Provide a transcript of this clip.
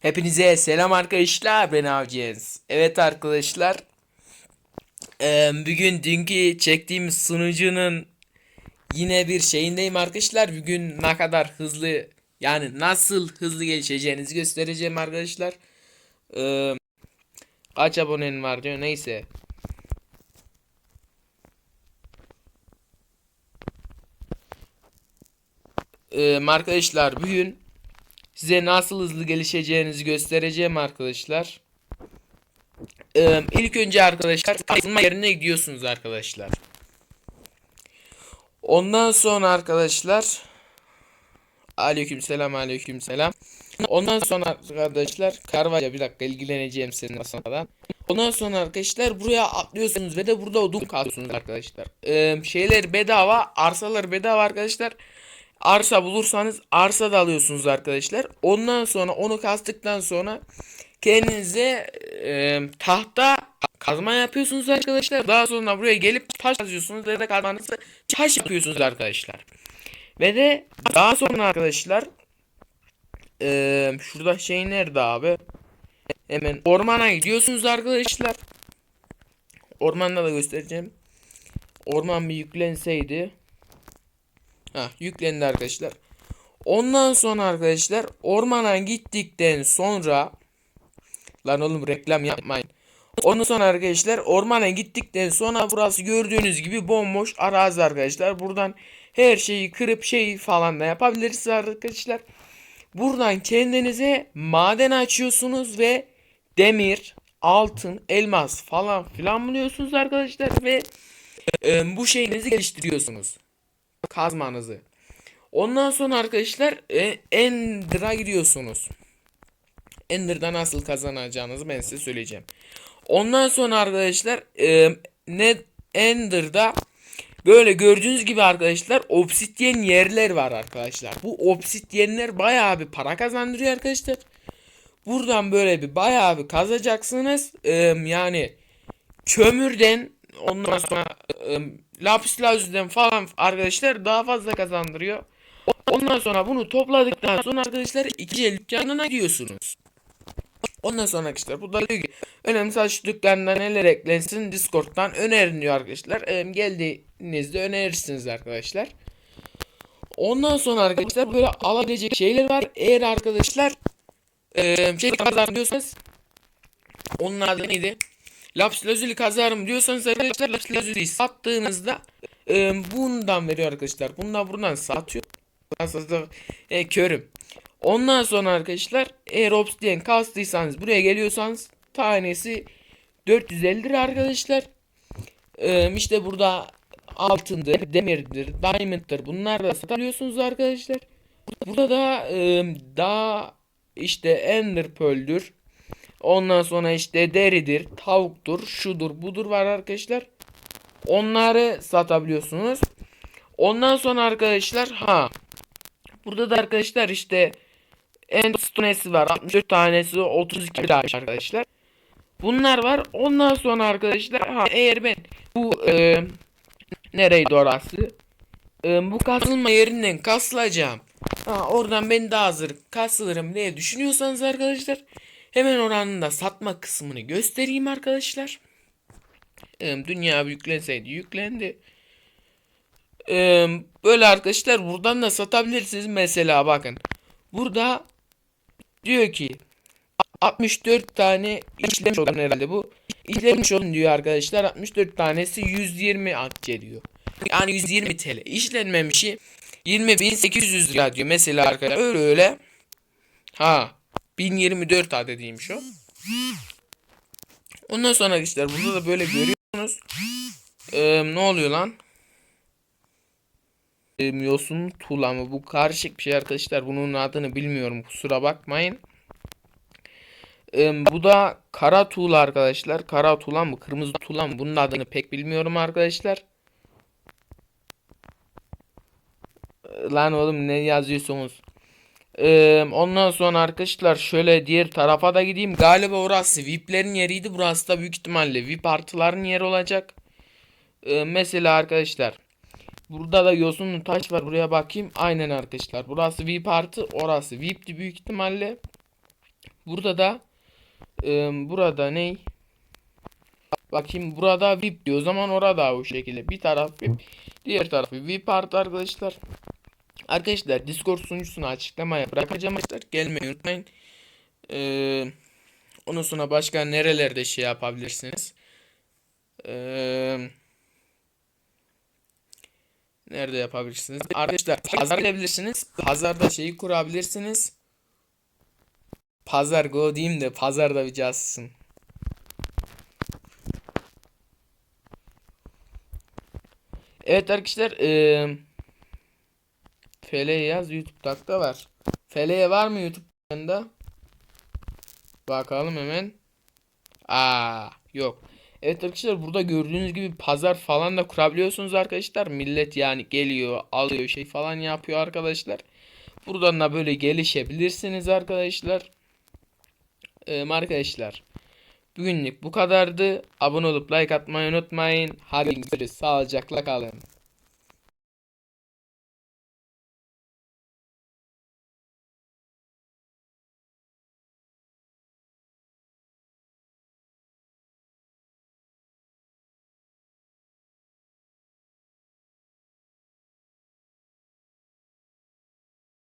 Hepinize selam arkadaşlar ben Avcıyız. Evet arkadaşlar. bugün dünkü çektiğimiz sunucunun yine bir şeyindeyim arkadaşlar. Bugün ne kadar hızlı yani nasıl hızlı gelişeceğinizi göstereceğim arkadaşlar. Kaç abonen var diyor neyse. Arkadaşlar bugün Size nasıl hızlı gelişeceğinizi göstereceğim arkadaşlar. Ee, ilk önce arkadaşlar kazınma yerine gidiyorsunuz arkadaşlar. Ondan sonra arkadaşlar Aleykümselam aleykümselam. Ondan sonra arkadaşlar Karvaya bir dakika ilgileneceğim senin masadan. Ondan sonra arkadaşlar buraya atlıyorsunuz ve de burada odun kalıyorsunuz arkadaşlar. Ee, şeyler bedava, arsalar bedava arkadaşlar. Arsa bulursanız arsa da alıyorsunuz arkadaşlar. Ondan sonra onu kastıktan sonra kendinize e, tahta kazma yapıyorsunuz arkadaşlar. Daha sonra buraya gelip taş kazıyorsunuz ve de kazmanızı taş yapıyorsunuz arkadaşlar. Ve de daha sonra arkadaşlar e, şurada şey nerede abi? Hemen ormana gidiyorsunuz arkadaşlar. Ormanda da göstereceğim. Orman bir yüklenseydi. Ha yüklendi arkadaşlar. Ondan sonra arkadaşlar ormana gittikten sonra lan oğlum reklam yapmayın. Ondan sonra arkadaşlar ormana gittikten sonra burası gördüğünüz gibi bomboş arazi arkadaşlar. Buradan her şeyi kırıp şey falan da yapabilirsiniz arkadaşlar. Buradan kendinize maden açıyorsunuz ve demir, altın, elmas falan filan buluyorsunuz arkadaşlar ve e, bu şeyinizi geliştiriyorsunuz kazmanızı. Ondan sonra arkadaşlar e, Ender'a gidiyorsunuz. Ender'da nasıl kazanacağınızı ben size söyleyeceğim. Ondan sonra arkadaşlar e, ne Ender'da böyle gördüğünüz gibi arkadaşlar obsidyen yerler var arkadaşlar. Bu obsidyenler bayağı bir para kazandırıyor arkadaşlar. Buradan böyle bir bayağı bir kazacaksınız. E, yani kömürden ondan sonra e, lapis lazuliden falan arkadaşlar daha fazla kazandırıyor. Ondan sonra bunu topladıktan sonra arkadaşlar ikinci el dükkanına gidiyorsunuz. Ondan sonra arkadaşlar bu da diyor ki önemli saç dükkanına neler eklensin Discord'dan önerin diyor arkadaşlar. Ee, geldiğinizde önerirsiniz arkadaşlar. Ondan sonra arkadaşlar böyle alabilecek şeyler var. Eğer arkadaşlar e, şey kazanıyorsanız onun adı neydi? Laps lazuli kazarım diyorsanız arkadaşlar laps lazuliyi sattığınızda e, bundan veriyor arkadaşlar. Bundan buradan satıyor. E, körüm. Ondan sonra arkadaşlar eğer obsidian kastıysanız buraya geliyorsanız tanesi 450 lira arkadaşlar. E, işte burada altındır, demirdir, diamond'dır. Bunlar da satabiliyorsunuz arkadaşlar. Burada da e, daha işte ender pearl'dür. Ondan sonra işte deridir, tavuktur, şudur, budur var arkadaşlar. Onları satabiliyorsunuz. Ondan sonra arkadaşlar ha burada da arkadaşlar işte Endstonesi var. 64 tanesi 32 lira arkadaşlar. Bunlar var. Ondan sonra arkadaşlar ha eğer ben bu e, nereydi orası? E, bu kasılma yerinden kasılacağım. Ha, oradan ben daha hazır kasılırım diye düşünüyorsanız arkadaşlar Hemen oranın da satma kısmını göstereyim arkadaşlar. Dünya yüklenseydi yüklendi. Böyle arkadaşlar buradan da satabilirsiniz. Mesela bakın. Burada diyor ki 64 tane işlemiş olan herhalde bu. İşlemiş olun diyor arkadaşlar. 64 tanesi 120 akçe diyor. Yani 120 TL. İşlenmemişi 20.800 lira diyor. Mesela arkadaşlar öyle öyle. Ha 1024 adediymiş o. Ondan sonra arkadaşlar burada da böyle görüyorsunuz. Ee, ne oluyor lan? Ee, yosun tuğla mı? Bu karışık bir şey arkadaşlar. Bunun adını bilmiyorum. Kusura bakmayın. Ee, bu da kara tuğla arkadaşlar. Kara tuğla mı? Kırmızı tuğla mı? Bunun adını pek bilmiyorum arkadaşlar. Lan oğlum ne yazıyorsunuz? Ee, ondan sonra arkadaşlar şöyle diğer tarafa da gideyim. Galiba orası VIP'lerin yeriydi. Burası da büyük ihtimalle VIP artıların yeri olacak. Ee, mesela arkadaşlar. Burada da yosunlu taş var. Buraya bakayım. Aynen arkadaşlar. Burası VIP artı. Orası VIP'ti büyük ihtimalle. Burada da e, burada ne? Bakayım burada VIP diyor. O zaman orada o şekilde. Bir taraf VIP, diğer tarafı VIP artı arkadaşlar. Arkadaşlar Discord sunucusunu açıklamaya bırakacağım arkadaşlar. Gelmeyi unutmayın. Ee, ondan sonra başka nerelerde şey yapabilirsiniz? Ee, nerede yapabilirsiniz? Arkadaşlar pazar gidebilirsiniz. Pazarda şeyi kurabilirsiniz. Pazar go diyeyim de pazarda bir cansın. Evet arkadaşlar eee FL yaz YouTube'da da var. FL var mı YouTube'da? Bakalım hemen. Aa yok. Evet arkadaşlar burada gördüğünüz gibi pazar falan da kurabiliyorsunuz arkadaşlar. Millet yani geliyor, alıyor şey falan yapıyor arkadaşlar. Buradan da böyle gelişebilirsiniz arkadaşlar. Ee, arkadaşlar. Bugünlük bu kadardı. Abone olup like atmayı unutmayın. Hadi görüşürüz. Sağlıcakla kalın.